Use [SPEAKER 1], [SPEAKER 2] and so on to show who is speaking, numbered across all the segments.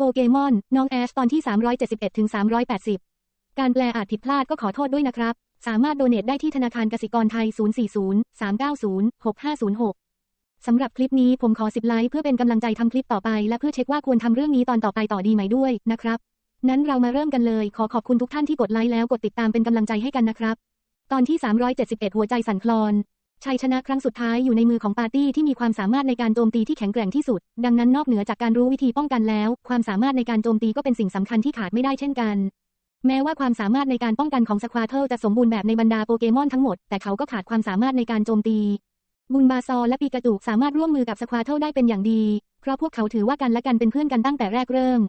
[SPEAKER 1] โปเกมอน น้องแอชตอนที่ 371ถึง380 การแปลอาจผิดพลาดก็ขอโทษด้วยนะครับ สามารถโดเนทได้ที่ธนาคารกสิกรไทย 040 390 6506 สำหรับคลิปนี้ผมขอ10ไลค์เพื่อเป็นกำลังใจทำคลิปต่อไป และเพื่อเช็คว่าควรทำเรื่องนี้ตอนต่อไปต่อดีไหมด้วยนะครับ นั้นเรามาเริ่มกันเลย ขอขอบคุณทุกท่านที่กดไลค์แล้วกดติดตามเป็นกำลังใจให้กันนะครับ ตอนที่ 371 หัวใจสั่นคลอน ชัยชนะครั้งสุดท้ายอยู่ในมือของปาร์ตี้ที่มีความสามารถในการโจมตีที่แข็งแกร่งที่สุด ดังนั้นนอกเหนือจากการรู้วิธีป้องกันแล้ว ความสามารถในการโจมตีก็เป็นสิ่งสำคัญที่ขาดไม่ได้เช่นกัน แม้ว่าความสามารถในการป้องกันของสควาเทลจะสมบูรณ์แบบในบรรดาโปเกมอนทั้งหมด แต่เขาก็ขาดความสามารถในการโจมตี บุนบาซอและปีกาจูสามารถร่วมมือกับสควาเทลได้เป็นอย่างดี เพราะพวกเขาถือว่ากันและกันเป็นเพื่อนกันตั้งแต่แรกเริ่ม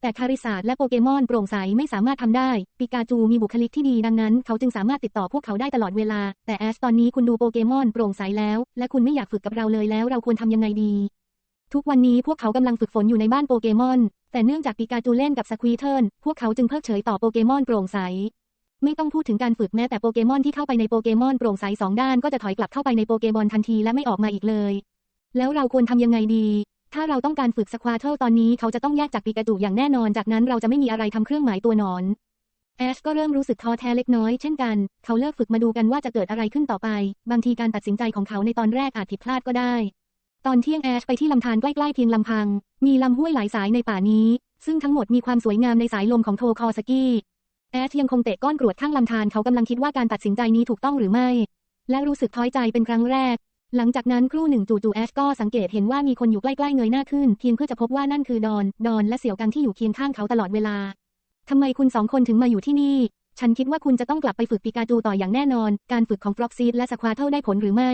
[SPEAKER 1] แต่คาริสาและโปเกมอนโปร่งใสไม่สามารถทำได้ ปิกาจูมีบุคลิกที่ดีดังนั้น เขาจึงสามารถติดต่อพวกเขาได้ตลอดเวลา แต่แอสตอนนี้คุณดูโปเกมอนโปร่งใสแล้ว และคุณไม่อยากฝึกกับเราเลยแล้วเราควรทำยังไงดี ทุกวันนี้พวกเขากำลังฝึกฝนอยู่ในบ้านโปเกมอน แต่เนื่องจากปิกาจูเล่นกับสควีเทิลพวกเขาจึงเพิกเฉยต่อโปเกมอนโปร่งใส ไม่ต้องพูดถึงการฝึกแม้แต่โปเกมอนที่เข้าไปในโปเกมอนโปร่งใสสองด้านก็จะถอยกลับเข้าไปในโปเกมอนทันทีและไม่ออกมาอีกเลย แล้วเราควรทำยังไงดี ถ้าเราต้องการฝึกสควาเทลตอนนี้เขาจะต้องแยกจากปีกาจูอย่างแน่นอนจากนั้นเราจะไม่มีอะไรทำเครื่องหมายตัวหนอน แอชก็เริ่มรู้สึกท้อแท้เล็กน้อยเช่นกัน เขาเลิกฝึกมาดูกันว่าจะเกิดอะไรขึ้นต่อไป บางทีการตัดสินใจของเขาในตอนแรกอาจผิดพลาดก็ได้ ตอนเที่ยงแอชไปที่ลำธารใกล้ๆเพียงลำพัง มีลำห้วยหลายสายในป่านี้ ซึ่งทั้งหมดมีความสวยงามในสายลมของโทคอสกี้ แอชยังคงเตะก้อนกรวดข้างลำธารเขากำลังคิดว่าการตัดสินใจนี้ถูกต้องหรือไม่ และรู้สึกท้อยใจเป็นครั้งแรก หลังจากนั้นครู่หนึ่งจู่ๆแอชก็สังเกตเห็นว่ามีคนอยู่ใกล้ๆเงยหน้าขึ้นเพียงเพื่อจะพบว่านั่นคือดอน ดอนและเสี่ยวกังที่อยู่เคียงข้างเขาตลอดเวลา ทำไมคุณสองคนถึงมาอยู่ที่นี่ ฉันคิดว่าคุณจะต้องกลับไปฝึกปิกาจูต่ออย่างแน่นอน การฝึกของฟล็อกซีดและสควาเทลได้ผลหรือไม่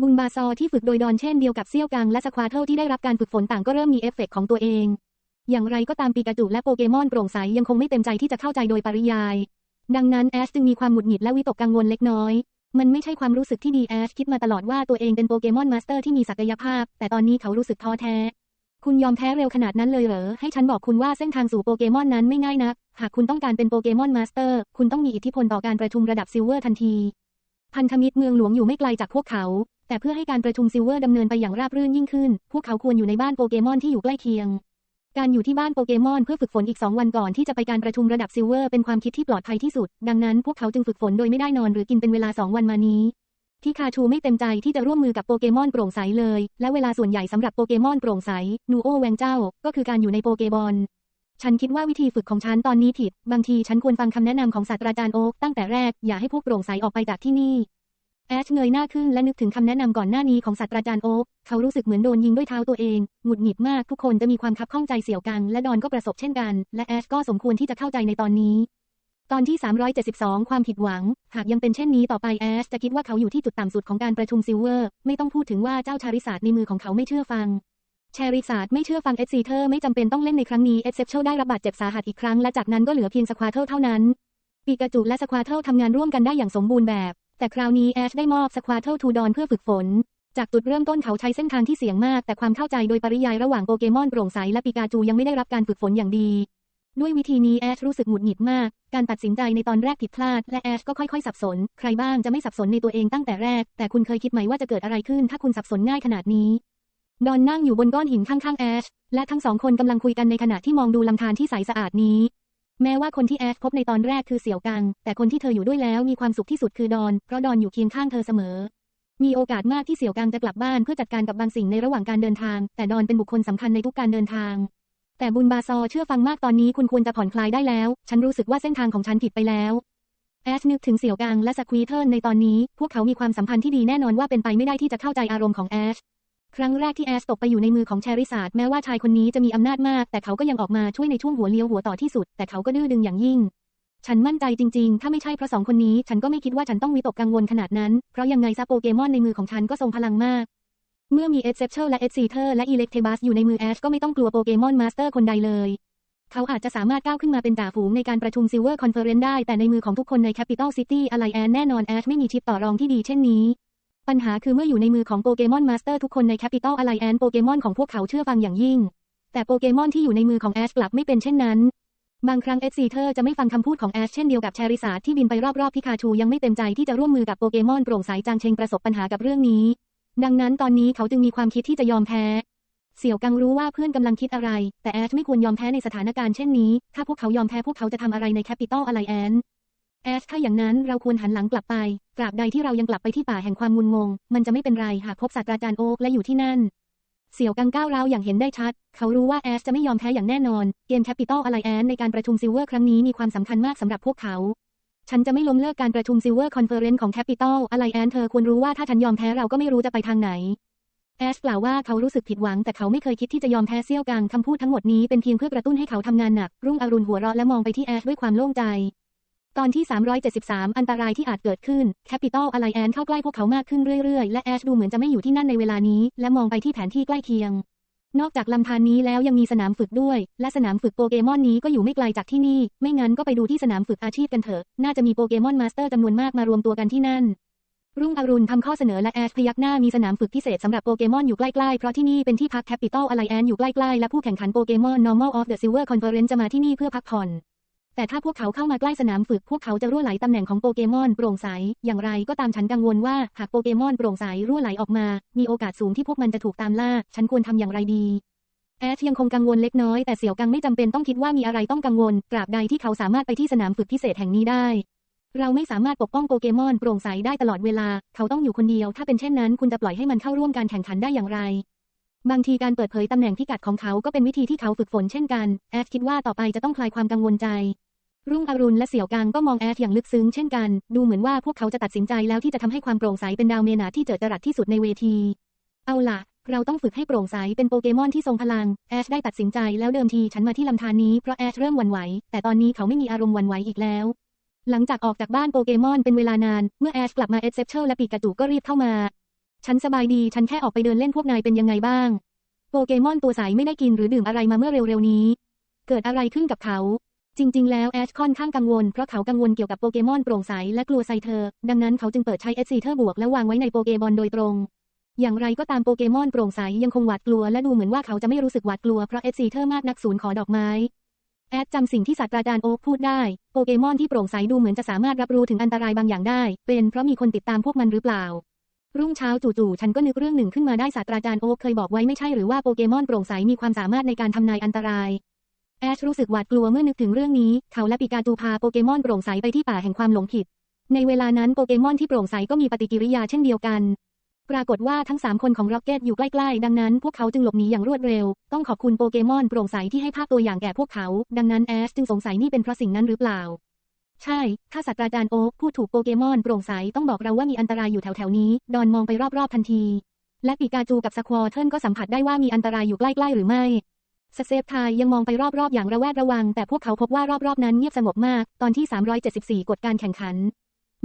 [SPEAKER 1] บุงบาซอที่ฝึกโดยดอนเช่นเดียวกับเซี่ยวกังและสควาเทลที่ได้รับการฝึกฝนต่างก็เริ่มมีเอฟเฟกต์ของตัวเอง อย่างไรก็ตามปิกาจูและโปเกมอนโปร่งใสยังคงไม่เต็มใจที่จะเข้าใจโดยปริยาย ดังนั้นแอชจึงมีความหงุดหงิดและวิตกกังวลเล็กน้อย มันไม่ใช่ความรู้สึกที่ดีแอชคิดมาตลอดว่าตัวเองเป็นโปเกมอนมาสเตอร์ที่มีศักยภาพ แต่ตอนนี้เขารู้สึกท้อแท้ คุณยอมแพ้เร็วขนาดนั้นเลยเหรอ ให้ฉันบอกคุณว่าเส้นทางสู่โปเกมอนนั้นไม่ง่ายนัก หากคุณต้องการเป็นโปเกมอนมาสเตอร์ คุณต้องมีอิทธิพลต่อการประชุมระดับซิลเวอร์ทันที พันธมิตรเมืองหลวงอยู่ไม่ไกลจากพวกเขา แต่เพื่อให้การประชุมซิลเวอร์ดำเนินไปอย่างราบรื่นยิ่งขึ้น พวกเขาควรอยู่ในบ้านโปเกมอนที่อยู่ใกล้เคียง การอยู่ที่บ้านโปเกมอนเพื่อฝึกฝนอีก 2 วันก่อนที่จะไปการประชุมระดับซิลเวอร์เป็นความคิดที่ปลอดภัยที่สุด ดังนั้นพวกเขาจึงฝึกฝนโดยไม่ได้นอนหรือกินเป็นเวลา 2 วันมานี้พิคาชูไม่เต็มใจที่จะร่วมมือกับโปเกมอนโปร่งใสเลย และเวลาส่วนใหญ่สำหรับโปเกมอนโปร่งใสนูโอแวงเจ้า ก็คือการอยู่ในโปเกบอลฉันคิดว่าวิธีฝึกของฉันตอนนี้ผิด บางทีฉันควรฟังคำแนะนำของศาสตราจารย์โอ๊กตั้งแต่แรก อย่าให้พวกโปร่งใสออกไปจากที่นี่ แอชเงยหน้าขึ้นและนึกถึงคำแนะนำก่อนหน้านี้ของศาสตราจารย์โอ๊กเขารู้สึกเหมือนโดนยิงด้วยเท้าตัวเอง หงุดหงิดมากทุกคนจะมีความคับข้องใจเสี่ยวกังและดอนก็ประสบเช่นกัน และแอชก็สมควรที่จะเข้าใจในตอนนี้ ตอนที่ 372 ความผิดหวัง หากยังเป็นเช่นนี้ต่อไปแอชจะคิดว่าเขาอยู่ที่จุดต่ำสุดของการประชุมซิลเวอร์ ไม่ต้องพูดถึงว่าเจ้าชาริสาดในมือของเขาไม่เชื่อฟังแชริสาดไม่เชื่อฟังเอสซีเธอร์ไม่จำเป็นต้องเล่นในครั้งนี้เอสเซปเชลได้รับบาดเจ็บสาหัสอีกครั้งและจากนั้นก็เหลือเพียงสควาเทลเท่านั้น ปีกาจูและสควาเทลทำงานร่วมกันได้อย่างสมบูรณ์แบบ แต่คราวนี้แอชได้มอบสควาเทลทูดอนเพื่อฝึกฝน จากจุดเริ่มต้นเขาใช้เส้นทางที่เสี่ยงมากแต่ความเข้าใจโดยปริยายระหว่างโปเกมอนโปร่งใสและปีกาจูยังไม่ได้รับการฝึกฝนอย่างดี ด้วยวิธีนี้แอชรู้สึกหงุดหงิดมาก การตัดสินใจในตอนแรกผิดพลาด และแอชก็ค่อยๆสับสน ใครบ้างจะไม่สับสนในตัวเองตั้งแต่แรก แต่คุณเคยคิดไหมว่าจะเกิดอะไรขึ้น ถ้าคุณสับสนง่ายขนาดนี้ดอนนั่งอยู่บนก้อนหินข้างๆแอชและทั้งสองคนกำลังคุยกันในขณะที่มองดูลำธารที่ใสสะอาดนี้ แม้ว่าคนที่แอชพบในตอนแรกคือเสี่ยวกัง แต่คนที่เธออยู่ด้วยแล้วมีความสุขที่สุดคือดอน เพราะดอนอยู่เคียงข้างเธอเสมอ มีโอกาสมากที่เสี่ยวกังจะกลับบ้านเพื่อจัดการกับบางสิ่งในระหว่างการเดินทาง แต่ดอนเป็นบุคคลสำคัญในทุกการเดินทาง แต่บุญบาซอเชื่อฟังมากตอนนี้คุณควรจะผ่อนคลายได้แล้ว ฉันรู้สึกว่าเส้นทางของฉันผิดไปแล้วแอชนึกถึงเสี่ยวกังและสควีเทิลในตอนนี้ พวกเขามีความสัมพันธ์ที่ดีแน่นอนว่าเป็นไปไม่ได้ที่จะเข้าใจอารมณ์ของแอช ครั้งแรกที่แอชตกไปอยู่ในมือของแชริสาดแม้ว่าชายคนนี้จะมีอำนาจมาก แต่เขาก็ยังออกมาช่วยในช่วงหัวเลี้ยวหัวต่อที่สุด แต่เขาก็ดื้อดึงอย่างยิ่ง ฉันมั่นใจจริงๆ ถ้าไม่ใช่เพราะสองคนนี้ ฉันก็ไม่คิดว่าฉันต้องวิตกกังวลขนาดนั้น เพราะยังไงซะโปเกมอนในมือของฉันก็ทรงพลังมาก เมื่อมีเอ c เซปเชลและเอ c ซีเทอร์และอีเล็กเทบัสอยู่ในมือแอชก็ไม่ต้องกลัวโปเกมอนมาสเตอร์คนใดเลย เขาอาจจะสามารถก้าวขึ้นมาเป็นจ่าฝูงในการประชุมซิลเวอร์คอนเฟอเรนซ์ได้แต่ในมือของทุกคนในแคปิตอลซิตี้อะไรแอนแน่นอนแอชไม่มีชิปต่อรองที่ดีเช่นนี้ ปัญหาคือเมื่ออยู่ในมือของโปเกมอนมาสเตอร์ทุกคนในแคปิตอลอะไรแอนโปเกมอนของพวกเขาเชื่อฟังอย่างยิ่ง แต่โปเกมอนที่อยู่ในมือของแอชกลับไม่เป็นเช่นนั้น บางครั้งเอ c ซีเทอร์จะไม่ฟังคำพูดของแอชเช่นเดียวกับแชริสาที่บินไปรอบๆพิคาชูยังไม่เต็มใจที่จะร่วมมือกับโปเกมอนโปร่งใสจางเชงประสบปัญหากับเรื่องนี้ ดังนั้นตอนนี้เขาจึงมีความคิดที่จะยอมแพ้เสี่ยวกังรู้ว่าเพื่อนกำลังคิดอะไร แต่แอชไม่ควรยอมแพ้ในสถานการณ์เช่นนี้ ถ้าพวกเขายอมแพ้พวกเขาจะทำอะไรในแคปิตอลอะไรแอน แอชถ้าอย่างนั้นเราควรหันหลังกลับไป ตราบใดที่เรายังกลับไปที่ป่าแห่งความงุนงง มันจะไม่เป็นไรหากพบศาสตราจารย์โอ๊กและอยู่ที่นั่น เสี่ยวกังก้าวร้าวอย่างเห็นได้ชัด เขารู้ว่าแอชจะไม่ยอมแพ้อย่างแน่นอน เกมแคปิตอลอะไรแอนในการประชุมซิลเวอร์ครั้งนี้มีความสำคัญมากสำหรับพวกเขา ฉันจะไม่ล้มเลิกการประชุมซิลเวอร์คอนเฟอเรนซ์ของแคปิตอลอะไรแอนเธอควรรู้ว่าถ้าฉันยอมแพ้เราก็ไม่รู้จะไปทางไหนแอชกล่าวว่าเขารู้สึกผิดหวังแต่เขาไม่เคยคิดที่จะยอมแพ้เซี่ยวกังคำพูดทั้งหมดนี้เป็นเพียงเพื่อกระตุ้นให้เขาทำงานหนัก รุ่งอรุณหัวเราะและมองไปที่แอชด้วยความโล่งใจ ตอนที่ 373 อันตรายที่อาจเกิดขึ้น แคปิตอลอะไรแอนเข้าใกล้พวกเขามากขึ้นเรื่อยๆ และแอชดูเหมือนจะไม่อยู่ที่นั่นในเวลานี้ และมองไปที่แผนที่ใกล้เคียง นอกจากลำธารนี้แล้วยังมีสนามฝึกด้วย และสนามฝึกโปเกมอนนี้ก็อยู่ไม่ไกลจากที่นี่ ไม่งั้นก็ไปดูที่สนามฝึกอาชีพกันเถอะ น่าจะมีโปเกมอนมาสเตอร์จำนวนมากมารวมตัวกันที่นั่น รุ่งอรุณทำข้อเสนอและแอชพยักหน้ามีสนามฝึกพิเศษสำหรับโปเกมอนอยู่ใกล้ๆ เพราะที่นี่เป็นที่พักแคปิตอลอะไรแอนอยู่ใกล้ๆ และผู้แข่งขันโปเกมอน Normal of the Silver Conference จะมาที่นี่เพื่อพักผ่อน แต่ถ้าพวกเขาเข้ามาใกล้สนามฝึก พวกเขาจะรั่วไหลตำแหน่งของโปเกมอนโปร่งใส อย่างไรก็ตามฉันกังวลว่าหากโปเกมอนโปร่งใสรั่วไหลออกมา มีโอกาสสูงที่พวกมันจะถูกตามล่า ฉันควรทำอย่างไรดีแอชยังคงกังวลเล็กน้อยแต่เสี่ยวกังไม่จำเป็นต้องคิดว่ามีอะไรต้องกังวลตราบใดที่เขาสามารถไปที่สนามฝึกพิเศษแห่งนี้ได้ เราไม่สามารถปกป้องโปเกมอนโปร่งใสได้ตลอดเวลา เขาต้องอยู่คนเดียว ถ้าเป็นเช่นนั้น คุณจะปล่อยให้มันเข้าร่วมการแข่งขันได้อย่างไร บางทีการเปิดเผยตำแหน่งพิกัดของเขาก็เป็นวิธีที่เขาฝึกฝนเช่นกัน แอชคิดว่าต่อไปจะต้องคลายความกังวลใจ รุ่งอรุณและเสี่ยวกังก็มองแอชอย่างลึกซึ้งเช่นกัน ดูเหมือนว่าพวกเขาจะตัดสินใจแล้วที่จะทำให้ความโปร่งใสเป็นดาวเมนาที่เจิดจรัสที่สุดในเวที เอาล่ะ เราต้องฝึกให้โปร่งใสเป็นโปเกมอนที่ทรงพลัง แอชได้ตัดสินใจแล้วเดิมทีฉันมาที่ลำธารนี้เพราะแอชเริ่มวั่นไหว แต่ตอนนี้เขาไม่มีอารมณ์วั่นไหวอีกแล้ว หลังจากออกจากบ้านโปเกมอนเป็นเวลานาน เมื่อแอชกลับมาเอ็ดเซปเชลและปีกาจูก็รีบเข้ามา ฉันสบายดี ฉันแค่ออกไปเดินเล่นพวกนายเป็นยังไงบ้าง โปเกมอนตัวใสไม่ได้กินหรือดื่มอะไรมาเมื่อเร็วๆนี้ เกิดอะไรขึ้นกับเขา จริง ๆ แล้วแอชค่อนข้างกังวลเพราะเขากังวลเกี่ยวกับโปเกมอนโปร่งใสและกลัวไซเธอร์ดังนั้นเขาจึงเปิดใช้เอสซีเทอร์บวกและวางไว้ในโปเกบอลโดยตรง อย่างไรก็ตามโปเกมอนโปร่งใสยังคงหวาดกลัวและดูเหมือนว่าเขาจะไม่รู้สึกหวาดกลัวเพราะเอสซีเทอร์มากนักศูนย์ขอดอกไม้แอดจำสิ่งที่ศาสตราจารย์โอ๊คพูดได้ โปเกมอนที่โปร่งใสดูเหมือนจะสามารถรับรู้ถึงอันตรายบางอย่างได้ เป็นเพราะมีคนติดตามพวกมันหรือเปล่า รุ่งเช้าจู่ๆฉันก็นึกเรื่องหนึ่งขึ้นมาได้ศาสตราจารย์โอ๊คเคยบอกไว้ไม่ใช่หรือว่าโปเกมอนโปร่งใสมีความสามารถในการทำนายอันตราย แอชรู้สึกหวาดกลัวเมื่อนึกถึงเรื่องนี้ เขาและปิกาจูพาโปเกมอนโปร่งใสไปที่ป่าแห่งความหลงผิด ในเวลานั้นโปเกมอนที่โปร่งใสก็มีปฏิกิริยาเช่นเดียวกัน ปรากฏว่าทั้ง 3 คนของร็อกเก็ตอยู่ใกล้ๆ ดังนั้นพวกเขาจึงหลบหนีอย่างรวดเร็ว ต้องขอบคุณโปเกมอนโปร่งใสที่ให้ภาพตัวอย่างแก่พวกเขา ดังนั้นแอชจึงสงสัยนี่เป็นเพราะสิ่งนั้นหรือเปล่า ใช่ ถ้าศาสตราจารย์โอ๊คพูดถูกโปเกมอนโปร่งใสต้องบอกเราว่ามีอันตรายอยู่แถวๆนี้ ดอนมองไปรอบๆทันที และปีกาจูกับสควอเทิลก็สัมผัสได้ว่ามีอันตรายอยู่ใกล้ๆหรือไม่ สเซฟไทยยังมองไปรอบๆ อย่างระแวดระวัง แต่พวกเขาพบว่ารอบๆ นั้นเงียบสงบมาก ตอนที่ 374 กฎการแข่งขัน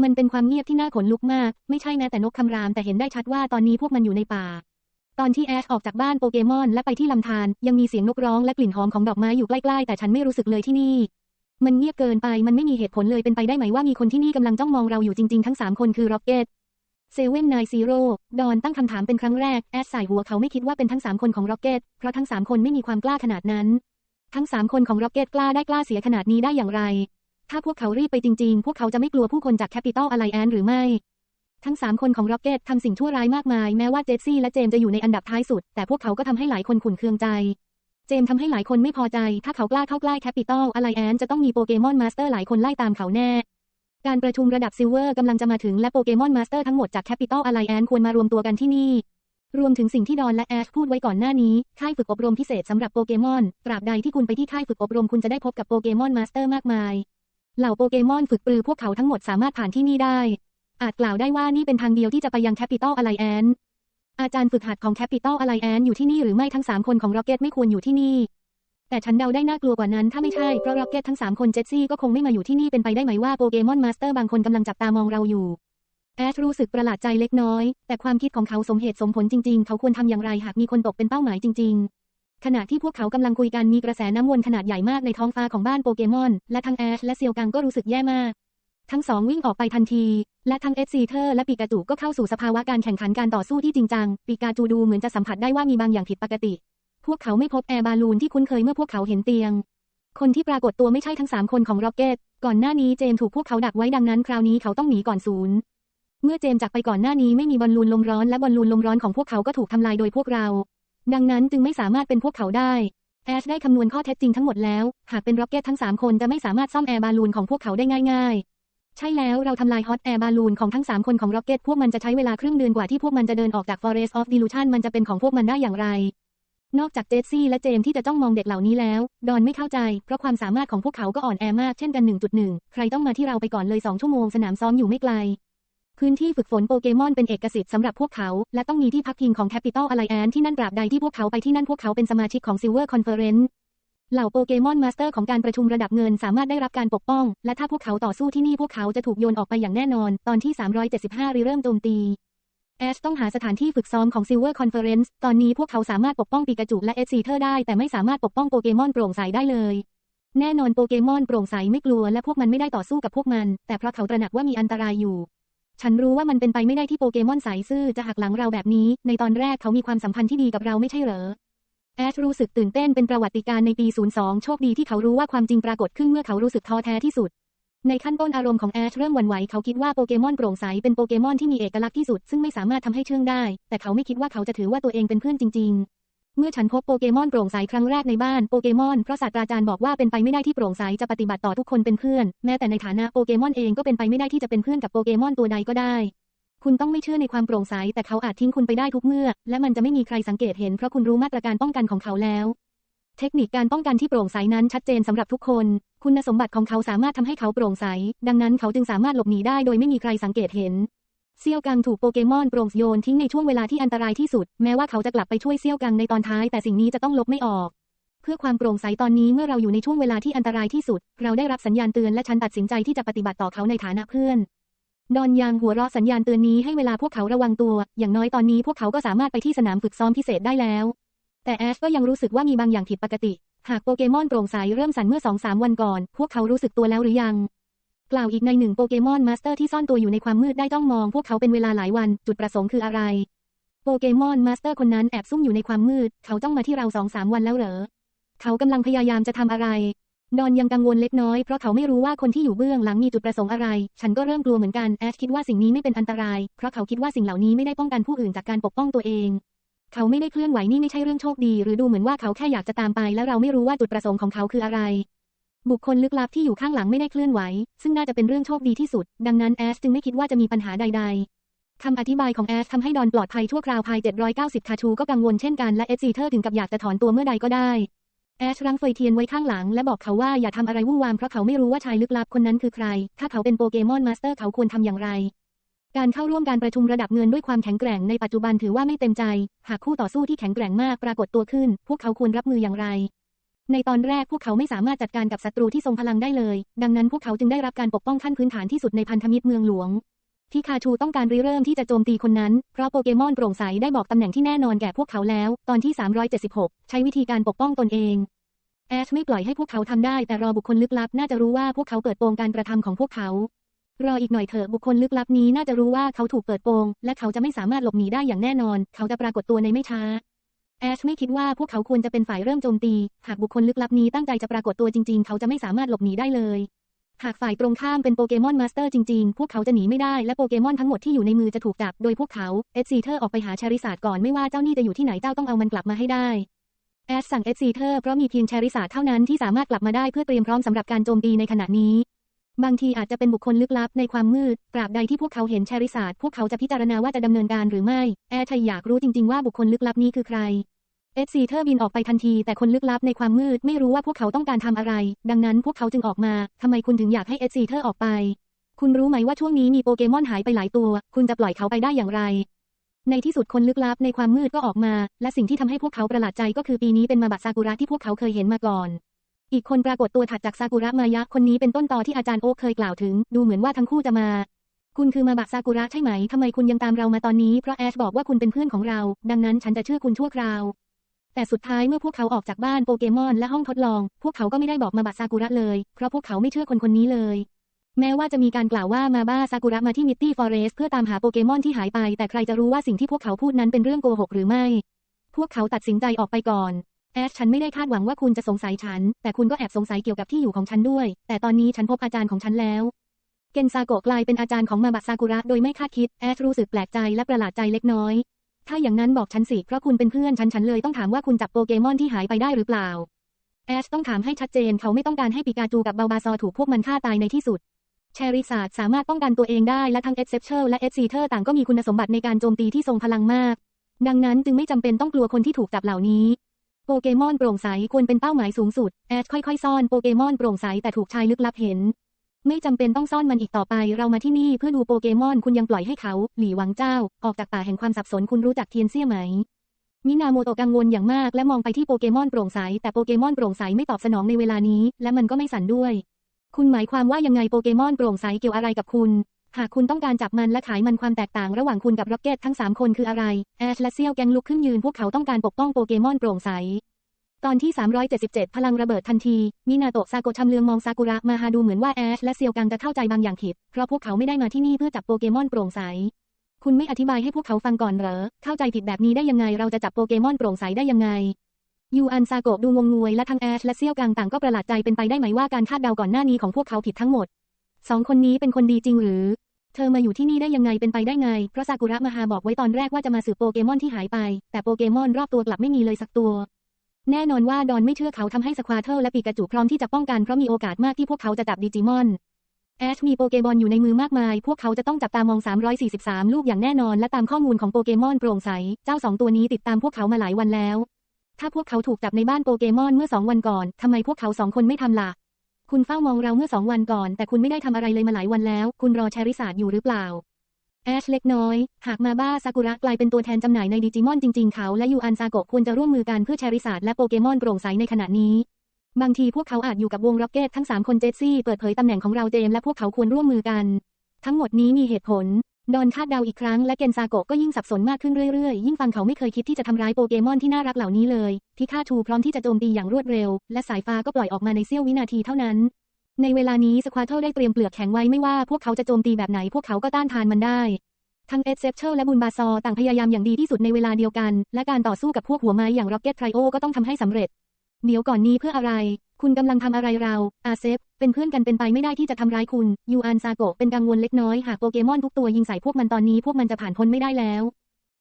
[SPEAKER 1] มันเป็นความเงียบที่น่าขนลุกมาก ไม่ใช่แม้แต่นกคำราม แต่เห็นได้ชัดว่าตอนนี้พวกมันอยู่ในป่า ตอนที่แอชออกจากบ้านโปเกมอนและไปที่ลำธารยังมีเสียงนกร้องและกลิ่นหอมของดอกไม้อยู่ใกล้ๆ แต่ฉันไม่รู้สึกเลยที่นี่ มันเงียบเกินไป มันไม่มีเหตุผลเลยเป็นไปได้ไหมว่ามีคนที่นี่กำลังจ้องมองเราอยู่จริงๆ ทั้งสามคนคือร็อกเก็ต เซเว่นไนซีโร่ดอนตั้งคำถามเป็นครั้งแรก แอดใส่หัวเขาไม่คิดว่าเป็นทั้งสามคนของร็อกเก็ต เพราะทั้งสามคนไม่มีความกล้าขนาดนั้น ทั้งสามคนของร็อกเก็ตกล้าได้กล้าเสียขนาดนี้ได้อย่างไร ถ้าพวกเขารีบไปจริงๆ พวกเขาจะไม่กลัวผู้คนจากแคปิตอลอะไรแอนหรือไม่ ทั้งสามคนของร็อกเก็ตทำสิ่งชั่วร้ายมากมาย แม้ว่าเจสซี่และเจมจะอยู่ในอันดับท้ายสุด แต่พวกเขาก็ทำให้หลายคนขุ่นเคืองใจ เจมทำให้หลายคนไม่พอใจ ถ้าเขากล้าเข้าใกล้แคปิตอลอะไรแอนจะต้องมีโปเกมอนมาสเตอร์หลายคนไล่ตามเขาแน่ การประชุมระดับซิลเวอร์กำลังจะมาถึงและโปเกมอนมาสเตอร์ทั้งหมดจากแคปิตอลอะไรแอนควรมารวมตัวกันที่นี่ รวมถึงสิ่งที่ดอนและแอชพูดไว้ก่อนหน้านี้ ค่ายฝึกอบรมพิเศษสำหรับโปเกมอน ตราบใดที่คุณไปที่ค่ายฝึกอบรมคุณจะได้พบกับโปเกมอนมาสเตอร์มากมาย เหล่าโปเกมอนฝึกปรือพวกเขาทั้งหมดสามารถผ่านที่นี่ได้ อาจกล่าวได้ว่านี่เป็นทางเดียวที่จะไปยังแคปิตอลอะไรแอนอาจารย์ฝึกหัดของแคปิตอลอะไรแอนอยู่ที่นี่หรือไม่ทั้งสามคนของร็อกเก็ตไม่ควรอยู่ที่นี่ แต่ฉันเดาได้น่ากลัวกว่านั้นถ้าไม่ใช่ เพราะร็อกเก็ตทั้งสามคนเจสซี่ก็คงไม่มาอยู่ที่นี่เป็นไปได้ไหมว่าโปเกมอนมาสเตอร์บางคนกำลังจับตามองเราอยู่ แอชรู้สึกประหลาดใจเล็กน้อย แต่ความคิดของเขาสมเหตุสมผลจริงๆ เขาควรทำอย่างไรหากมีคนตกเป็นเป้าหมายจริง ๆขณะที่พวกเขากำลังคุยกันมีกระแสน้ำวนขนาดใหญ่มากในท้องฟ้าของบ้านโปเกมอน และทั้งแอชและเซียวกังก็รู้สึกแย่มาก ทั้งสองวิ่งออกไปทันที และทั้งเอสซีเทอร์และปีกาจูก็เข้าสู่สภาวะการแข่งขันการต่อสู้ที่จริงจังปีกาจูดูเหมือนจะสัมผัสได้ว่ามีบางอย่างผิดปกติ พวกเขาไม่พบแอร์บาลูนที่คุ้นเคยเมื่อพวกเขาเห็นเตียง คนที่ปรากฏตัวไม่ใช่ทั้งสามคนของร็อกเก็ต ก่อนหน้านี้เจมถูกพวกเขาดักไว้ดังนั้น คราวนี้เขาต้องหนีก่อนศูนย์ เมื่อเจมจากไปก่อนหน้านี้ไม่มีบอลลูนลมร้อนและบอลลูนลมร้อนของพวกเขาก็ถูกทำลายโดยพวกเรา ดังนั้นจึงไม่สามารถเป็นพวกเขาได้แอชได้คำนวณข้อเท็จจริงทั้งหมดแล้ว หากเป็นร็อกเก็ตทั้ง3คนจะไม่สามารถซ่อมแอร์บาลูนของพวกเขาได้ง่ายๆ ใช่แล้วเราทำลายฮอตแอร์บาลูนของทั้ง3คนของร็อกเก็ตพวกมันจะใช้เวลาครึ่งเดือนกว่าที่พวกมันจะเดินออกจาก Forest of Delusion มันจะเป็นของพวกมันได้อย่างไร นอกจากเจสซี่และเจมที่จะจ้องมองเด็กเหล่านี้แล้ว ดอนไม่เข้าใจ เพราะความสามารถของพวกเขาก็อ่อนแอมากเช่นกัน 1.1 ใครต้องมาที่เราไปก่อนเลย 2 ชั่วโมงสนามซ้อมอยู่ไม่ไกล พื้นที่ฝึกฝนโปเกมอนเป็นเอกสิทธิ์สำหรับพวกเขา และต้องมีที่พักพิงของ Capital Alliance ที่นั่นตราบใดที่พวกเขาไปที่นั่นพวกเขาเป็นสมาชิกของ Silver Conference เหล่าโปเกมอนมาสเตอร์ของการประชุมระดับเงินสามารถได้รับการปกป้อง และถ้าพวกเขาต่อสู้ที่นี่พวกเขาจะถูกโยนออกไปอย่างแน่นอน ตอนที่ 375รีเริ่มโจมตี แอชต้องหาสถานที่ฝึกซ้อมของ Silver Conference ตอนนี้พวกเขาสามารถปกป้องปีกาจูและเอซีเทอร์ได้แต่ไม่สามารถปกป้องโปเกมอนโปร่งใสได้เลย แน่นอนโปเกมอนโปร่งใสไม่กลัวและพวกมันไม่ได้ต่อสู้กับพวกมัน แต่เพราะเขาตระหนักว่ามีอันตรายอยู่ ฉันรู้ว่ามันเป็นไปไม่ได้ที่โปเกมอนสายซื่อจะหักหลังเราแบบนี้ ในตอนแรกเขามีความสัมพันธ์ที่ดีกับเราไม่ใช่เหรอแอชรู้สึกตื่นเต้นเป็นประวัติการณ์ในปี 02 โชคดีที่เขารู้ว่าความจริงปรากฏขึ้นเมื่อเขารู้สึกท้อแท้ที่สุด ในขั้นต้นอารมณ์ของแอชเริ่มหวั่นไหวเขาคิดว่าโปเกมอนโปร่งใสเป็นโปเกมอนที่มีเอกลักษณ์ที่สุด ซึ่งไม่สามารถทำให้เชื่องได้ แต่เขาไม่คิดว่าเขาจะถือว่าตัวเองเป็นเพื่อนจริง ๆ เมื่อฉันพบโปเกมอนโปร่งใสครั้งแรกในบ้านโปเกมอนเพราะศาสตราจารย์บอกว่าเป็นไปไม่ได้ที่โปร่งใสจะปฏิบัติต่อทุกคนเป็นเพื่อน แม้แต่ในฐานะโปเกมอนเองก็เป็นไปไม่ได้ที่จะเป็นเพื่อนกับโปเกมอนตัวใดก็ได้ คุณต้องไม่เชื่อในความโปร่งใสแต่เขาอาจทิ้งคุณไปได้ทุกเมื่อ และมันจะไม่มีใครสังเกตเห็นเพราะคุณรู้มาตรการป้องกันของเขาแล้ว เทคนิคการป้องกันที่โปร่งใสนั้นชัดเจนสำหรับทุกคน คุณสมบัติของเขาสามารถทำให้เขาโปร่งใส ดังนั้นเขาจึงสามารถหลบหนีได้โดยไม่มีใครสังเกตเห็น เซี่ยวกังถูกโปเกมอนโปร่งโยนทิ้งในช่วงเวลาที่อันตรายที่สุด แม้ว่าเขาจะกลับไปช่วยเซี่ยวกังในตอนท้าย แต่สิ่งนี้จะต้องลบไม่ออก เพื่อความโปร่งใสตอนนี้เมื่อเราอยู่ในช่วงเวลาที่อันตรายที่สุด เราได้รับสัญญาณเตือนและฉันตัดสินใจที่จะปฏิบัติต่อเขาในฐานะเพื่อนดอนยังหัวเราะสัญญาณเตือนนี้ให้เวลาพวกเขาระวังตัว อย่างน้อยตอนนี้พวกเขาก็สามารถไปที่สนามฝึกซ้อมพิเศษได้แล้ว แต่แอชก็ยังรู้สึกว่ามีบางอย่างผิดปกติ หากโปเกมอนโปร่งใสเริ่มสั่นเมื่อ2-3วันก่อน พวกเขารู้สึกตัวแล้วหรือยัง กล่าวอีกในหนึ่งโปเกมอนมาสเตอร์ที่ซ่อนตัวอยู่ในความมืดได้ต้องมองพวกเขาเป็นเวลาหลายวัน จุดประสงค์คืออะไร โปเกมอนมาสเตอร์คนนั้นแอบซุ่มอยู่ในความมืด เขาจ้องมาที่เราสองสามวันแล้วเหรอ เขากำลังพยายามจะทำอะไรดอนยังกังวลเล็กน้อยเพราะเขาไม่รู้ว่าคนที่อยู่เบื้องหลังมีจุดประสงค์อะไร ฉันก็เริ่มกลัวเหมือนกันแอชคิดว่าสิ่งนี้ไม่เป็นอันตราย เพราะเขาคิดว่าสิ่งเหล่านี้ไม่ได้ป้องกันผู้อื่นจากการปกป้องตัวเอง เขาไม่ได้เคลื่อนไหวนี่ไม่ใช่เรื่องโชคดี หรือดูเหมือนว่าเขาแค่อยากจะตามไป และเราไม่รู้ว่าจุดประสงค์ของเขาคืออะไร บุคคลลึกลับที่อยู่ข้างหลังไม่ได้เคลื่อนไหว ซึ่งน่าจะเป็นเรื่องโชคดีที่สุด ดังนั้นแอชจึงไม่คิดว่าจะมีปัญหาใด ๆคำอธิบายของแอชทำให้ดอนปลอดภัยชั่วคราวภาย 790 คาชูก็กังวลเช่นกันและเอซีเธอร์ถึงกับอยากจะถอนตัวเมื่อใดก็ได้ แอชรั้งเฟยเทียนไว้ข้างหลังและบอกเขาว่าอย่าทำอะไรวุ่นวามเพราะเขาไม่รู้ว่าชายลึกลับคนนั้นคือใคร ถ้าเขาเป็นโปเกมอนมาสเตอร์เขาควรทำอย่างไร การเข้าร่วมการประชุมระดับเงินด้วยความแข็งแกร่งในปัจจุบันถือว่าไม่เต็มใจ หากคู่ต่อสู้ที่แข็งแกร่งมากปรากฏตัวขึ้น พวกเขาควรรับมืออย่างไร ในตอนแรกพวกเขาไม่สามารถจัดการกับศัตรูที่ทรงพลังได้เลย ดังนั้นพวกเขาจึงได้รับการปกป้องขั้นพื้นฐานที่สุดในพันธมิตรเมืองหลวง ที่คาชูต้องการริเริ่มที่จะโจมตีคนนั้น เพราะโปเกมอนโปร่งใสได้บอกตำแหน่งที่แน่นอนแก่พวกเขาแล้ว ตอนที่ 376 ใช้วิธีการปกป้องตนเองแอชไม่ปล่อยให้พวกเขาทำได้แต่รอบุคคลลึกลับน่าจะรู้ว่าพวกเขาเปิดโปงการกระทำของพวกเขา รออีกหน่อยเถอะบุคคลลึกลับนี้น่าจะรู้ว่าเขาถูกเปิดโปง และเขาจะไม่สามารถหลบหนีได้อย่างแน่นอน เขาจะปรากฏตัวในไม่ช้าแอชไม่คิดว่าพวกเขาควรจะเป็นฝ่ายเริ่มโจมตี หากบุคคลลึกลับนี้ตั้งใจจะปรากฏตัวจริง ๆ เขาจะไม่สามารถหลบหนีได้เลย หากฝ่ายตรงข้ามเป็นโปเกมอนมาสเตอร์จริง ๆ พวกเขาจะหนีไม่ได้และโปเกมอนทั้งหมดที่อยู่ในมือจะถูกจับโดยพวกเขา เอซีเธอร์ออกไปหาชาริสาดก่อนไม่ว่าเจ้านี่จะอยู่ที่ไหนเจ้าต้องเอามันกลับมาให้ได้ แอชสั่งเอซีเธอร์เพราะมีเพียงชาริสาดเท่านั้นที่สามารถกลับมาได้เพื่อเตรียมพร้อมสำหรับการโจมตีในขณะนี้ บางทีอาจจะเป็นบุคคลลึกลับในความมืด ตราบใดที่พวกเขาเห็นชาริสาดพวกเขาจะพิจารณาว่าจะดำเนินการหรือไม่ แอชอยากรู้จริงๆว่าบุคคลลึกลับนี้คือใครเอสซีเธอร์บินออกไปทันทีแต่คนลึกลับในความมืดไม่รู้ว่าพวกเขาต้องการทำอะไร ดังนั้นพวกเขาจึงออกมาทำไมคุณถึงอยากให้เอสซีเธอร์ออกไป คุณรู้ไหมว่าช่วงนี้มีโปเกมอนหายไปหลายตัว คุณจะปล่อยเขาไปได้อย่างไร ในที่สุดคนลึกลับในความมืดก็ออกมา และสิ่งที่ทำให้พวกเขาประหลาดใจก็คือปีนี้เป็นมาบัตซากุระที่พวกเขาเคยเห็นมาก่อน อีกคนปรากฏตัวถัดจากซากุระมายะคนนี้เป็นต้นตอที่อาจารย์โอ๊คเคยกล่าวถึง ดูเหมือนว่าทั้งคู่จะมา คุณคือมาบัตซากุระใช่ไหมทำไมคุณยังตามเรามาตอนนี้เพราะแอชบอกว่าคุณเป็นเพื่อนของเรา ดังนั้นฉันจะเชื่อคุณชั่วคราว แต่สุดท้ายเมื่อพวกเขาออกจากบ้านโปเกมอนและห้องทดลอง พวกเขาก็ไม่ได้บอกมาบัตซากุระเลย เพราะพวกเขาไม่เชื่อคนคนนี้เลยแม้ว่าจะมีการกล่าวว่ามาบ้าซากุระมาที่มิตตี้ฟอเรสเพื่อตามหาโปเกมอนที่หายไป แต่ใครจะรู้ว่าสิ่งที่พวกเขาพูดนั้นเป็นเรื่องโกหกหรือไม่ พวกเขาตัดสินใจออกไปก่อน แอชฉันไม่ได้คาดหวังว่าคุณจะสงสัยฉัน แต่คุณก็แอบสงสัยเกี่ยวกับที่อยู่ของฉันด้วย แต่ตอนนี้ฉันพบอาจารย์ของฉันแล้ว เกนซาโกะกลายเป็นอาจารย์ของมาบัตซากุระโดยไม่คาดคิด แอชรู้สึกแปลกใจและประหลาดใจเล็กน้อย ถ้าอย่างนั้นบอกฉันสิ เพราะคุณเป็นเพื่อนฉัน ฉันเลยต้องถามว่าคุณจับโปเกมอนที่หายไปได้หรือเปล่า แอชต้องถามให้ชัดเจน เขาไม่ต้องการให้ปิกาจูกับเบาบาซอถูกพวกมันฆ่าตายในที่สุดแชริซาร์สามารถป้องกันตัวเองได้และทั้งเอ็กเซปเชลและเอซีเทอร์ต่างก็มีคุณสมบัติในการโจมตีที่ทรงพลังมาก ดังนั้นจึงไม่จำเป็นต้องกลัวคนที่ถูกจับเหล่านี้ โปเกมอนโปร่งใสควรเป็นเป้าหมายสูงสุด แอชค่อยๆซ่อนโปเกมอนโปร่งใสแต่ถูกชายลึกลับเห็น ไม่จำเป็นต้องซ่อนมันอีกต่อไป เรามาที่นี่เพื่อดูโปเกมอนคุณยังปล่อยให้เขา หลี่หวังเจ้า ออกจากป่าแห่งความสับสนคุณรู้จักเทียนเซี่ยไหม มินาโมโตกังวลอย่างมากและมองไปที่โปเกมอนโปร่งใสแต่โปเกมอนโปร่งใสไม่ตอบสนองในเวลานี้ และมันก็ไม่สั่นด้วย คุณหมายความว่ายังไงโปเกมอนโปร่งใสเกี่ยวอะไรกับคุณ หากคุณต้องการจับมันและขายมันความแตกต่างระหว่างคุณกับร็อกเก็ตทั้ง 3 คนคืออะไร แอชและเซียวแกงลุกขึ้นยืนพวกเขาต้องการปกป้องโปเกมอนโปร่งใส ตอนที่ 377 พลังระเบิดทันที มินาโตะซาโกะชำเลืองมองซากุระมาฮาดูเหมือนว่าแอชและเซียวกังจะเข้าใจบางอย่างผิด เพราะพวกเขาไม่ได้มาที่นี่เพื่อจับโปเกมอนโปร่งใส คุณไม่อธิบายให้พวกเขาฟังก่อนเหรอ เข้าใจผิดแบบนี้ได้ยังไง เราจะจับโปเกมอนโปร่งใสได้ยังไงยูอันซาโกะดูงงงวยและทั้งแอชและเซียวกังต่างก็ประหลาดใจเป็นไปได้ไหมว่าการคาดเดาก่อนหน้านี้ของพวกเขาผิดทั้งหมด สองคนนี้เป็นคนดีจริงหรือ เธอมาอยู่ที่นี่ได้ยังไงเป็นไปได้ไง เพราะซากุระมาฮาบอกไว้ตอนแรกว่าจะมาสืบโปเกมอนที่หายไป แต่โปเกมอนรอบตัวกลับไม่มีเลยสักตัว แน่นอนว่าดอนไม่เชื่อเขาทำให้สควาเทอร์และปีกาจูพร้อมที่จะป้องกันเพราะมีโอกาสมากที่พวกเขาจะจับดิจิมอนแอชมีโปเกมอนอยู่ในมือมากมาย พวกเขาจะต้องจับตามอง 343 ลูกอย่างแน่นอน และตามข้อมูลของโปเกมอนโปร่งใส เจ้าสองตัวนี้ติดตามพวกเขามาหลายวันแล้ว ถ้าพวกเขาถูกจับในบ้านโปเกมอนเมื่อสองวันก่อน ทำไมพวกเขาสองคนไม่ทำล่ะ คุณเฝ้ามองเราเมื่อสองวันก่อน แต่คุณไม่ได้ทำอะไรเลยมาหลายวันแล้ว คุณรอแชริสาดอยู่หรือเปล่า แอชเล็กน้อย หากมาบ้าซากุระกลายเป็นตัวแทนจำหน่ายในดิจิมอนจริงๆ เขาและยูอันซาโกะควรจะร่วมมือกันเพื่อแชริสาดและโปเกมอนโปร่งใสในขณะนี้ บางทีพวกเขาอาจอยู่กับวงร็อกเก็ตทั้ง3คนเจสซี่เปิดเผยตำแหน่งของเราเจมและพวกเขาควรร่วมมือกัน ทั้งหมดนี้มีเหตุผล ดอนคาดเดาอีกครั้งและเกนซาโกะก็ยิ่งสับสนมากขึ้นเรื่อยๆ ยิ่งฟังเขาไม่เคยคิดที่จะทำร้ายโปเกมอนที่น่ารักเหล่านี้เลยพิฆาทูพร้อมที่จะโจมตีอย่างรวดเร็ว และสายฟ้าก็ปล่อยออกมาในเสี้ยววินาทีเท่านั้น ในเวลานี้สควาเทลได้เตรียมเปลือกแข็งไว้ไม่ว่าพวกเขาจะโจมตีแบบไหนพวกเขาก็ต้านทานมันได้ ทั้งเอ็ดเซปเชลและบุนบาซอต่างพยายามอย่างดีที่สุดในเวลาเดียวกัน และการต่อสู้กับพวกหัวไม้อย่างร็อกเก็ตไทรโอก็ต้องทำให้สำเร็จ เดี๋ยวก่อนนี้เพื่ออะไร คุณกำลังทำอะไรเรา อาเซฟ เป็นเพื่อนกันเป็นไปไม่ได้ที่จะทำร้ายคุณ ยูอันซาโกะเป็นกังวลเล็กน้อยหากโปเกมอนทุกตัวยิงใส่พวกมันตอนนี้พวกมันจะผ่านพ้นไม่ได้แล้ว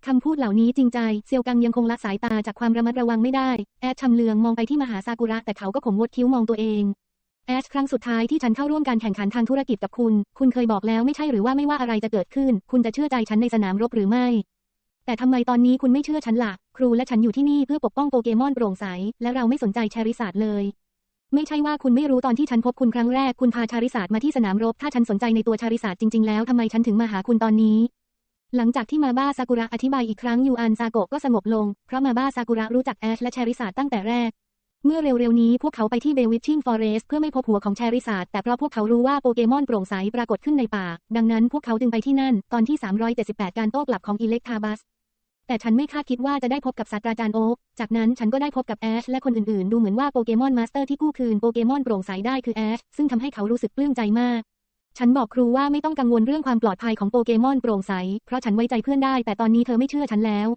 [SPEAKER 1] คำพูดเหล่านี้จริงใจ เซียวกังยังคงละสายตาจากความระมัดระวังไม่ได้ แอดชำเลืองมองไปที่มหาซากุระแต่เขาก็ขมวดคิ้วมองตัวเอง แอชครั้งสุดท้ายที่ฉันเข้าร่วมการแข่งขันทางธุรกิจกับคุณ คุณเคยบอกแล้วไม่ใช่หรือว่าไม่ว่าอะไรจะเกิดขึ้น คุณจะเชื่อใจฉันในสนามรบหรือไม่ แต่ทำไมตอนนี้คุณไม่เชื่อฉันล่ะ ครูและฉันอยู่ที่นี่เพื่อปกป้องโปเกมอนโปร่งใส และเราไม่สนใจชาริสาดเลย ไม่ใช่ว่าคุณไม่รู้ตอนที่ฉันพบคุณครั้งแรกคุณพาชาริสาดมาที่สนามรบ ถ้าฉันสนใจในตัวชาริสาดจริงๆแล้วทำไมฉันถึงมาหาคุณตอนนี้ หลังจากที่มาบ้าซากุระอธิบายอีกครั้งยูอันซาโกะก็สงบลง เพราะมาบ้าซากุระรู้จักแอชและชาริสาดตั้งแต่แรก เมื่อเร็วๆนี้พวกเขาไปที่เบวิชชิงฟอเรสเพื่อไม่พบหัวของแชริสาดแต่เพราะพวกเขารู้ว่าโปเกมอนโปร่งใสปรากฏขึ้นในป่า ดังนั้นพวกเขาจึงไปที่นั่น ตอนที่ 378 การโต้กลับของอิเล็กทาบัส แต่ฉันไม่คาดคิดว่าจะได้พบกับศาสตราจารย์โอ๊กจากนั้นฉันก็ได้พบกับแอชและคนอื่นๆ ดูเหมือนว่าโปเกมอนมาสเตอร์ที่กู้คืนโปเกมอนโปร่งใสได้คือแอชซึ่งทำให้เขารู้สึกปลื้มใจมาก ฉันบอกครูว่าไม่ต้องกังวลเรื่องความปลอดภัยของโปเกมอนโปร่งใส เพราะฉันไว้ใจเพื่อนได้ แต่ตอนนี้เธอไม่เชื่อฉันแล้ว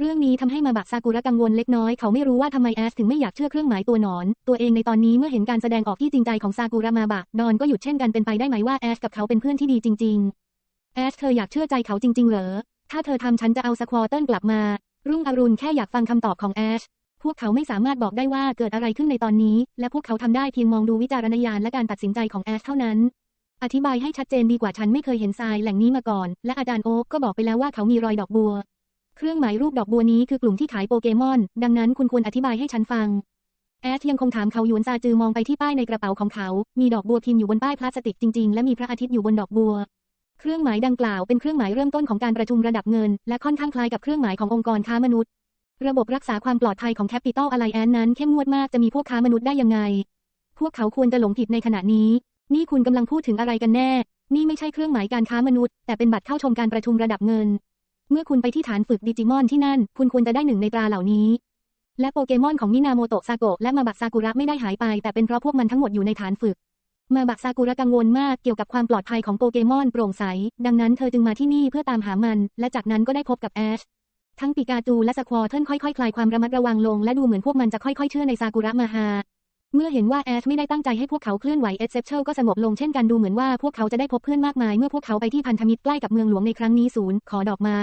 [SPEAKER 1] เรื่องนี้ทำให้มาบะซากุระกังวลเล็กน้อยเขาไม่รู้ว่าทำไมแอชถึงไม่อยากเชื่อเครื่องหมายตัวหนอน ตัวเองในตอนนี้เมื่อเห็นการแสดงออกที่จริงใจของซากุระมาบะดอนก็หยุดเช่นกันเป็นไปได้ไหมว่าแอชกับเขาเป็นเพื่อนที่ดีจริง ๆ แอชเธออยากเชื่อใจเขาจริง ๆ เหรอ ถ้าเธอทำฉันจะเอาสควอเติลกลับมา รุ่งอรุณแค่อยากฟังคำตอบของแอชพวกเขาไม่สามารถบอกได้ว่าเกิดอะไรขึ้นในตอนนี้ และพวกเขาทำได้เพียงมองดูวิจารณญาณและการตัดสินใจของแอชเท่านั้น อธิบายให้ชัดเจนดีกว่าฉันไม่เคยเห็นทรายแหล่งนี้มาก่อน และอาจารย์โอ๊กก็บอกไปแล้วว่าเขามีรอยดอกบัว เครื่องหมายรูปดอกบัวนี้คือกลุ่มที่ขายโปเกมอน ดังนั้นคุณควรอธิบายให้ฉันฟัง แอชยังคงถามเขาหยวนซาจือมองไปที่ป้ายในกระเป๋าของเขา มีดอกบัวพิมพ์อยู่บนป้ายพลาสติกจริงๆ และมีพระอาทิตย์อยู่บนดอกบัว เครื่องหมายดังกล่าวเป็นเครื่องหมายเริ่มต้นของการประชุมระดับเงิน และค่อนข้างคล้ายกับเครื่องหมายขององค์กรค้ามนุษย์ ระบบรักษาความปลอดภัยของ Capital Alliance นั้นเข้มงวดมากจะมีพวกค้ามนุษย์ได้ยังไง พวกเขาควรจะหลงผิดในขณะนี้ นี่คุณกำลังพูดถึงอะไรกันแน่ นี่ไม่ใช่เครื่องหมายการค้ามนุษย์ แต่เป็นบัตรเข้าชมการประชุมระดับเงิน เมื่อคุณไปที่ฐานฝึกดิจิมอนที่นั่น คุณควรจะได้หนึ่งในตราเหล่านี้ และโปเกมอนของมินาโมโตะซาโกะและมาบักซากุระไม่ได้หายไป แต่เป็นเพราะพวกมันทั้งหมดอยู่ในฐานฝึก มาบักซากุระกังวลมากเกี่ยวกับความปลอดภัยของโปเกมอนโปร่งใส ดังนั้นเธอจึงมาที่นี่เพื่อตามหามัน และจากนั้นก็ได้พบกับแอช ทั้งปิกาจูและสควอเทิลค่อยๆคลายความระมัดระวังลงและดูเหมือนพวกมันจะค่อยๆเชื่อในซากุระมาฮา เมื่อเห็นว่าแอชไม่ได้ตั้งใจให้พวกเขาเคลื่อนไหวเอ็ดเซปเชลก็สงบลงเช่นกันดูเหมือนว่าพวกเขาจะได้พบเพื่อนมากมายเมื่อพวกเขาไปที่พันธมิตรใกล้กับเมืองหลวงในครั้งนี้ศูนย์ขอดอกไม้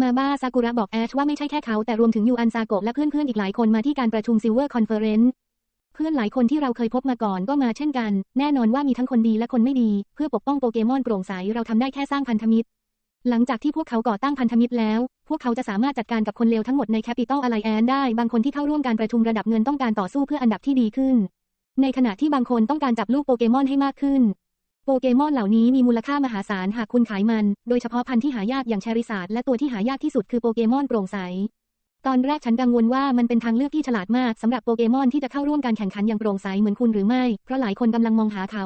[SPEAKER 1] มาบ้าซากุระบอกแอชว่าไม่ใช่แค่เขาแต่รวมถึงยูอันซาโกะและเพื่อนๆอีกหลายคนมาที่การประชุมซิลเวอร์คอนเฟอเรนซ์เพื่อนหลายคนที่เราเคยพบมาก่อนก็มาเช่นกัน แน่นอนว่ามีทั้งคนดีและคนไม่ดี เพื่อปกป้องโปเกมอนโปร่งใสเราทำได้แค่สร้างพันธมิตร หลังจากที่พวกเขาก่อตั้งพันธมิตรแล้ว พวกเขาจะสามารถจัดการกับคนเลวทั้งหมดในแคปิตอลอะไลแอนได้ บางคนที่เข้าร่วมการประชุมระดับเงินต้องการต่อสู้เพื่ออันดับที่ดีขึ้น ในขณะที่บางคนต้องการจับลูกโปเกมอนให้มากขึ้น โปเกมอนเหล่านี้มีมูลค่ามหาศาลหากคุณขายมัน โดยเฉพาะพันธุ์ที่หายากอย่างแชริซาร์ดและตัวที่หายากที่สุดคือโปเกมอนโปร่งใส ตอนแรกฉันกังวลว่ามันเป็นทางเลือกที่ฉลาดมากสำหรับโปเกมอนที่จะเข้าร่วมการแข่งขันอย่างโปร่งใสเหมือนคุณหรือไม่ เพราะหลายคนกำลังมองหาเขา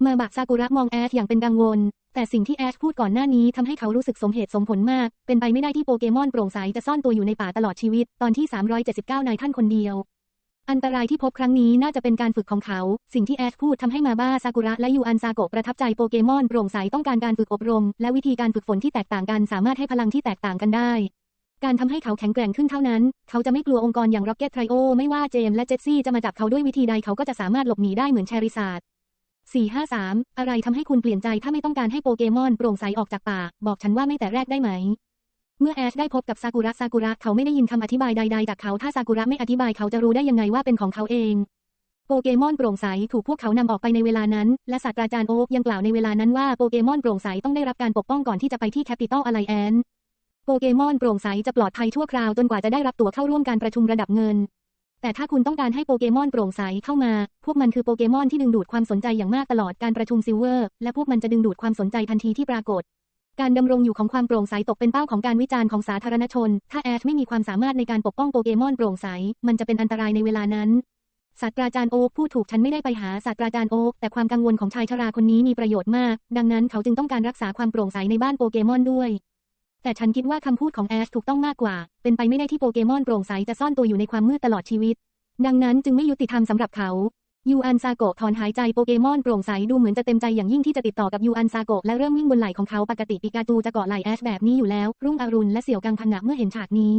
[SPEAKER 1] เมื่อบักซากุระมองแอชอย่างเป็นกังวล แต่สิ่งที่แอชพูดก่อนหน้านี้ทำให้เขารู้สึกสมเหตุสมผลมาก เป็นไปไม่ได้ที่โปเกมอนโปร่งใสจะซ่อนตัวอยู่ในป่าตลอดชีวิต ตอนที่ 379 นายท่านคนเดียว อันตรายที่พบครั้งนี้น่าจะเป็นการฝึกของเขา สิ่งที่แอชพูดทำให้มาบ้าซากุระและยูอันซาโกะประทับใจโปเกมอนโปร่งใสต้องการการฝึกอบรม และวิธีการฝึกฝนที่แตกต่างกันสามารถให้พลังที่แตกต่างกันได้การทำให้เขาแข็งแกร่งขึ้นเท่านั้น เขาจะไม่กลัวองค์กรอย่าง Rocket Trio ไม่ว่าเจมและเจสซี่จะมาจับเขาด้วยวิธีใดเขาก็จะสามารถหลบหนีได้เหมือนแชริซาร์ 453 อะไรทำให้คุณเปลี่ยนใจถ้าไม่ต้องการให้โปเกมอนโปร่งใสออกจากป่า บอกฉันว่าไม่แต่แรกได้ไหม เมื่อแอชได้พบกับซากุระซากุระเขาไม่ได้ยินคำอธิบายใดๆจากเขาถ้าซากุระไม่อธิบายเขาจะรู้ได้ยังไงว่าเป็นของเขาเอง โปเกมอนโปร่งใสถูกพวกเขานำออกไปในเวลานั้น และศาสตราจารย์โอ๊กยังกล่าวในเวลานั้นว่าโปเกมอนโปร่งใสต้องได้รับการปกป้องก่อนที่จะไปที่แคปิตอลอะไลแอนโปเกมอนโปร่งใสจะปลอดภัยชั่วคราวจนกว่าจะได้รับตั๋วเข้าร่วมการประชุมระดับเงิน แต่ถ้าคุณต้องการให้โปเกมอนโปร่งใสเข้ามา พวกมันคือโปเกมอนที่ดึงดูดความสนใจอย่างมากตลอดการประชุมซิลเวอร์ และพวกมันจะดึงดูดความสนใจทันทีที่ปรากฏ การดำรงอยู่ของความโปร่งใสตกเป็นเป้าของการวิจารณ์ของสาธารณชน ถ้าแอชไม่มีความสามารถในการปกป้องโปเกมอนโปร่งใส มันจะเป็นอันตรายในเวลานั้น ศาสตราจารย์โอ๊กพูดถูกฉันไม่ได้ไปหาศาสตราจารย์โอ๊กแต่ความกังวลของชายชราคนนี้มีประโยชน์มาก ดังนั้นเขาจึงต้องการรักษาความโปร่งใสในบ้านโปเกมอนด้วย แต่ฉันคิดว่าคำพูดของแอชถูกต้องมากกว่า เป็นไปไม่ได้ที่โปเกมอนโปร่งใสจะซ่อนตัวอยู่ในความมืดตลอดชีวิต ดังนั้นจึงไม่ยุติธรรมสำหรับเขายูอันซาโกะถอนหายใจโปเกมอนโปร่งใสดูเหมือนจะเต็มใจอย่างยิ่งที่จะติดต่อกับยูอันซาโกะและเริ่มวิ่งบนไหล่ของเขาปกติปิกาจูจะเกาะไหล่แอชแบบนี้อยู่แล้ว รุ่งอรุณและเสี่ยวกังพันหนักเมื่อเห็นฉากนี้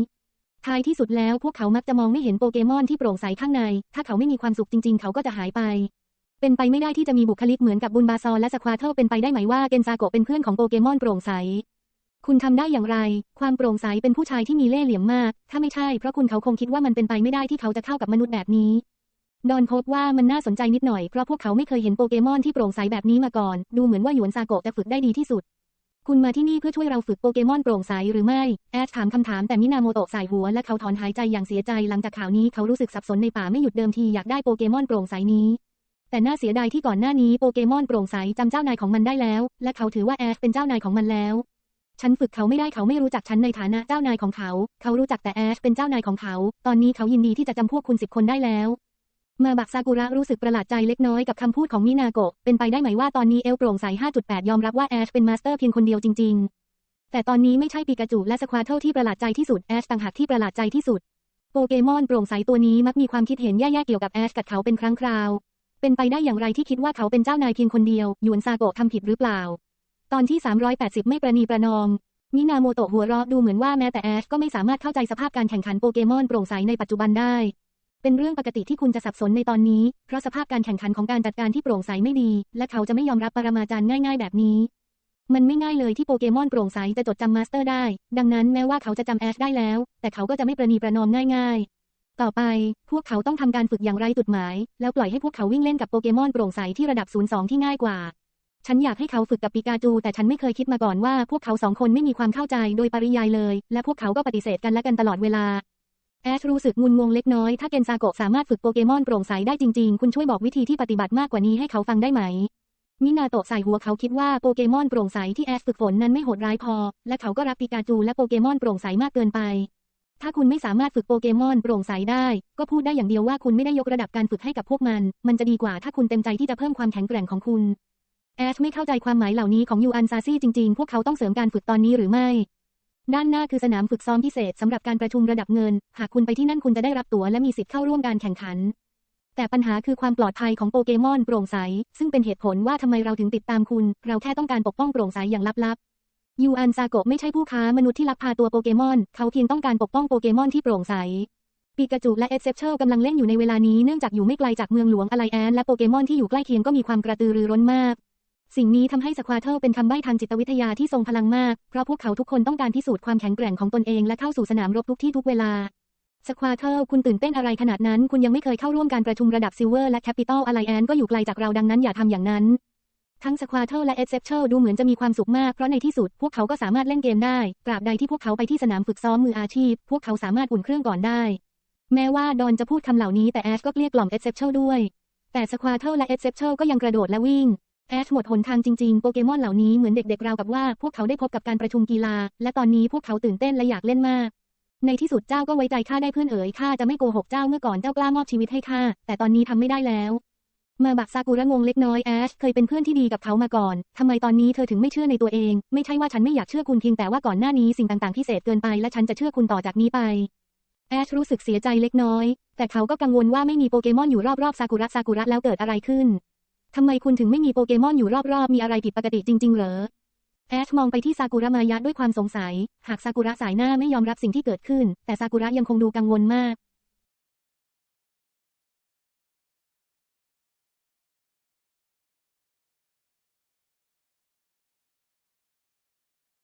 [SPEAKER 1] ท้ายที่สุดแล้วพวกเขามักจะมองไม่เห็นโปเกมอนที่โปร่งใสข้างใน ถ้าเขาไม่มีความสุขจริง ๆ เขาก็จะหายไป เป็นไปไม่ได้ที่จะมีบุคลิกเหมือนกับบุนบาซอและสควาเทลเป็นไปได้ไหมว่าเกนซาโกะเป็นเพื่อนของโปเกมอนโปร่งใส คุณทำได้อย่างไร ความโปร่งใสเป็นผู้ชายที่มีเล่ห์เหลี่ยมมาก ถ้าไม่ใช่เพราะคุณเขาคงคิดว่ามันเป็นไปไม่ได้ที่เขาจะเข้ากับมนุษย์แบบนี้ ดอนพบว่ามันน่าสนใจนิดหน่อยเพราะพวกเขาไม่เคยเห็นโปเกมอนที่โปร่งใสแบบนี้มาก่อน ดูเหมือนว่าหยวนซาโกะจะฝึกได้ดีที่สุด คุณมาที่นี่เพื่อช่วยเราฝึกโปเกมอนโปร่งใสหรือไม่ แอชถามคำถามแต่มินาโมโตะสายหัวและเขาถอนหายใจอย่างเสียใจหลังจากข่าวนี้เขารู้สึกสับสนในป่าไม่หยุดเดิมทีอยากได้โปเกมอนโปร่งใสนี้แต่น่าเสียดายที่ก่อนหน้านี้โปเกมอนโปร่งใสจำเจ้านายของมันได้แล้ว และเขาถือว่าแอชเป็นเจ้านายของมันแล้ว ฉันฝึกเขาไม่ได้เขาไม่รู้จักฉันในฐานะเจ้านายของเขา เขารู้จักแต่แอชเป็นเจ้านายของเขา ตอนนี้เขายินดีที่จะจำพวกคุณสิบคนได้แล้ว มาบักซากุระรู้สึกประหลาดใจเล็กน้อยกับคำพูดของมินาโกะ เป็นไปได้ไหมว่าตอนนี้เอลโปร่งใส 5.8 ยอมรับว่าแอชเป็นมาสเตอร์เพียงคนเดียวจริง ๆ แต่ตอนนี้ไม่ใช่ปีกาจูและสควาเทิลที่ประหลาดใจที่สุด แอชต่างหากที่ประหลาดใจที่สุด โปเกมอนโปร่งใสตัวนี้มักมีความคิดเห็นแย่ๆเกี่ยวกับแอชกับเขาเป็นครั้งคราว เป็นไปได้อย่างไรที่คิดว่าเขาเป็นเจ้านายเพียงคนเดียว ยวนซาโกะทำผิดหรือเปล่า ตอนที่ 380 ไม่ประนีประนอม มินาโมโตะหัวเราะดูเหมือนว่าแม้แต่แอชก็ไม่สามารถเข้าใจสภาพการแข่งขันโปเกมอนโปร่งใสในปัจจุบันได้ เป็นเรื่องปกติที่คุณจะสับสนในตอนนี้ เพราะสภาพการแข่งขันของการจัดการที่โปร่งใสไม่ดี และเขาจะไม่ยอมรับปรมาจารย์ง่าย ๆ แบบนี้ มันไม่ง่ายเลยที่โปเกมอนโปร่งใสจะจดจำมาสเตอร์ได้ ดังนั้นแม้ว่าเขาจะจำแอชได้แล้ว แต่เขาก็จะไม่ประนีประนอมง่าย ๆต่อไป พวกเขาต้องทำการฝึกอย่างไรจุดหมาย แล้วปล่อยให้พวกเขาวิ่งเล่นกับโปเกมอนโปร่งใสที่ระดับ 02 ที่ง่ายกว่า ฉันอยากให้เขาฝึกกับปิกาจู แต่ฉันไม่เคยคิดมาก่อนว่าพวกเขาสองคนไม่มีความเข้าใจโดยปริยายเลย และพวกเขาก็ปฏิเสธกันและกันตลอดเวลา แอชรู้สึกงุนงงเล็กน้อย ถ้าเกนซาโกะสามารถฝึกโปเกมอนโปร่งใสได้จริง ๆ คุณช่วยบอกวิธีที่ปฏิบัติมากกว่านี้ให้เขาฟังได้ไหมมินาโตะใส่หัวเขาคิดว่าโปเกมอนโปร่งใสที่แอชฝึกฝนนั้นไม่โหดร้ายพอ และเขาก็รักปิกาจูและโปเกมอนโปร่งใสมากเกินไป ถ้าคุณไม่สามารถฝึกโปเกมอนโปร่งใสได้ ก็พูดได้อย่างเดียวว่าคุณไม่ได้ยกระดับการฝึกให้กับพวกมัน มันจะดีกว่าถ้าคุณเต็มใจที่จะเพิ่มความแข็งแกร่งของคุณ แอชไม่เข้าใจความหมายเหล่านี้ของยูอันซาซี่จริงๆ พวกเขาต้องเสริมการฝึกตอนนี้หรือไม่ ด้านหน้าคือสนามฝึกซ้อมพิเศษสำหรับการประชุมระดับเงิน หากคุณไปที่นั่นคุณจะได้รับตั๋วและมีสิทธิ์เข้าร่วมการแข่งขัน แต่ปัญหาคือความปลอดภัยของโปเกมอนโปร่งใส ซึ่งเป็นเหตุผลว่าทำไมเราถึงติดตามคุณ เราแค่ต้องการปกป้องโปร่งใสอย่างลับๆ ยูอันซาโกะไม่ใช่ผู้ค้ามนุษย์ที่ลักพาตัวโปเกมอน เขาเพียงต้องการปกป้องโปเกมอนที่โปร่งใสปีกาจูและเอเซปเชลกำลังเล่นอยู่ในเวลานี้เนื่องจากอยู่ไม่ไกลจากเมืองหลวงอะไลแอนและโปเกมอนที่อยู่ใกล้เคียงก็มีความกระตือรือร้นมาก สิ่งนี้ทำให้สควาเทลเป็นคำใบ้ทางจิตวิทยาที่ทรงพลังมาก เพราะพวกเขาทุกคนต้องการพิสูจน์ความแข็งแกร่งของตนเองและเข้าสู่สนามรบทุกที่ทุกเวลาสควาเทลคุณตื่นเต้นอะไรขนาดนั้น คุณยังไม่เคยเข้าร่วมการประชุมระดับซิลเวอร์และแคปิตอลอะไลแอนก็อยู่ไกลจากเราดังนั้นอย่าทำอย่างนั้น ทั้งสควาเทลและเอเซปเชลดูเหมือนจะมีความสุขมาก เพราะในที่สุดพวกเขาก็สามารถเล่นเกมได้ ตราบใดที่พวกเขาไปที่สนามฝึกซ้อมมืออาชีพ พวกเขาสามารถอุ่นเครื่องก่อนได้ แม้ว่าดอนจะพูดคำเหล่านี้แต่แอชก็เกลี้ยกล่อมเอเซปเชลด้วย แต่สควาเทลและเอเซปเชลก็ยังกระโดดและวิ่ง แอชหมดหนทางจริงๆ โปเกมอนเหล่านี้เหมือนเด็กๆราวกับว่าพวกเขาได้พบกับการประชุมกีฬา และตอนนี้พวกเขาตื่นเต้นและอยากเล่นมาก ในที่สุดเจ้าก็ไว้ใจข้าได้เพื่อนเอ๋ยข้าจะไม่โกหกเจ้าเมื่อก่อนเจ้ากล้ามอบชีวิตให้ข้าแต่ตอนนี้ทำไม่ได้แล้ว มาบักซากุระงงเล็กน้อยแอชเคยเป็นเพื่อนที่ดีกับเขามาก่อนทำไมตอนนี้เธอถึงไม่เชื่อในตัวเอง ไม่ใช่ว่าฉันไม่อยากเชื่อคุณเพียงแต่ว่าก่อนหน้านี้สิ่งต่างๆพิเศษเกินไปและฉันจะเชื่อคุณต่อจากนี้ไปแอชรู้สึกเสียใจเล็กน้อย แต่เขาก็กังวลว่าไม่มีโปเกมอนอยู่รอบๆซากุระซากุระแล้วเกิดอะไรขึ้น ทำไมคุณถึงไม่มีโปเกมอนอยู่รอบๆ มีอะไรผิดปกติจริง ๆ เหรอ แอชมองไปที่ซากุระมายะด้วยความสงสัย หากซากุระสายหน้าไม่ยอมรับสิ่งที่เกิดขึ้น แต่ซากุระยังคงดูกังวลมาก